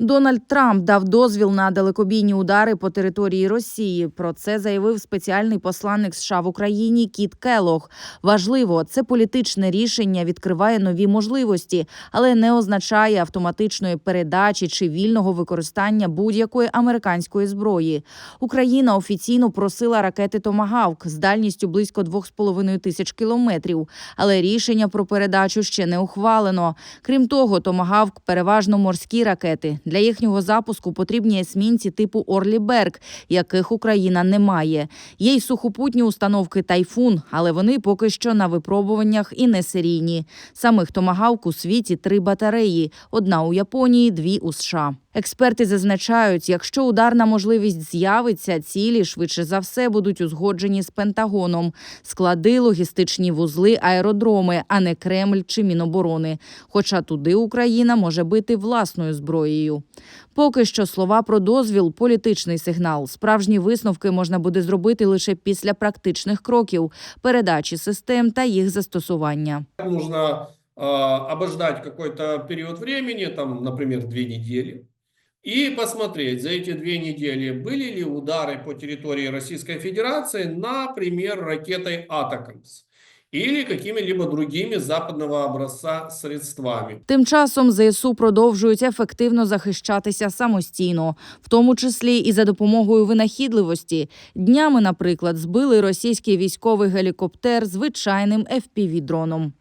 Дональд Трамп дав дозвіл на далекобійні удари по території Росії. Про це заявив спеціальний посланник США в Україні Кіт Келох. Важливо, це політичне рішення відкриває нові можливості, але не означає автоматичної передачі чи вільного використання будь-якої американської зброї. Україна офіційно просила ракети Томагавк з дальністю близько 2,5 тисяч кілометрів, але рішення про передачу ще не ухвалено. Крім того, Томагавк переважно морські ракети. Для їхнього запуску потрібні есмінці типу Орліберг, яких Україна не має. Є й сухопутні установки Тайфун, але вони поки що на випробуваннях і не серійні. Самих Томагавк у світі три батареї: одна у Японії, дві у США. Експерти зазначають, якщо ударна можливість з'явиться, цілі швидше за все будуть узгоджені з Пентагоном. Склади, логістичні вузли, аеродроми, а не Кремль чи Міноборони. Хоча туди Україна може бити власною зброєю. Поки що слова про дозвіл політичний сигнал. Справжні висновки можна буде зробити лише після практичних кроків передачі систем та їх застосування. Нужно обождать какой-то период времени, там, например, две недели, и посмотреть за эти две недели, были ли удары по территории Российской Федерации, например, ракетой «Атакамс» или какими-либо другими западного образца средствами. Тим часом ЗСУ продовжують ефективно захищатися самостійно, в тому числі і за допомогою винахідливості. Днями, наприклад, збили російський військовий гелікоптер звичайним FPV-дроном.